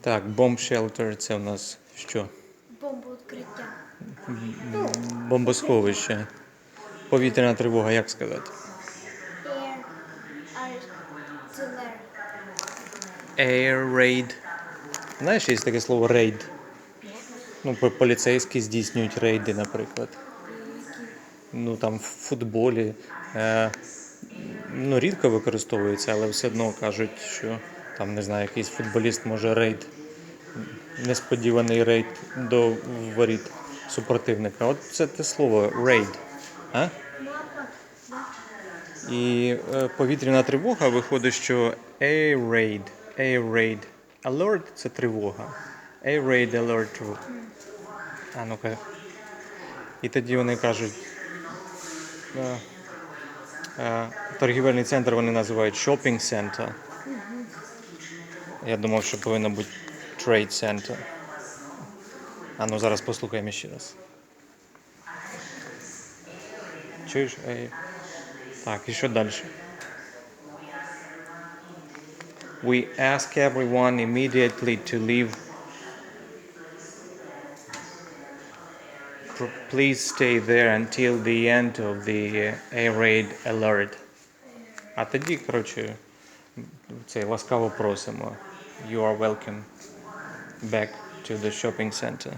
Так, bomb shelter це у нас що? Бомбоукриття. Бомбосховище. Повітряна тривога, як сказати? Air raid. Знаєш, є таке слово рейд. Ну, по- поліцейські здійснюють рейди, наприклад. Ну там в футболі. Е, ну, рідко використовується, але все одно кажуть, що там, не знаю, якийсь футболіст може рейд. Несподіваний рейд до воріт супротивника. От це те слово рейд. А? І е, повітряна тривога виходить, що air raid, air raid. Alert це тривога. Air raid alert. А ну-ка. І тоді вони кажуть. е, е, торгівельний центр вони називають shopping center. Я думав, що повинно бути trade center. А ну зараз послухаємо ще раз. Чуєш? Ей. Так, і що далі? We ask everyone immediately to leave. P- Please stay there until the end of the uh, air raid alert. А тоді, коротше, це ласкаво просимо. You are welcome back to the shopping center.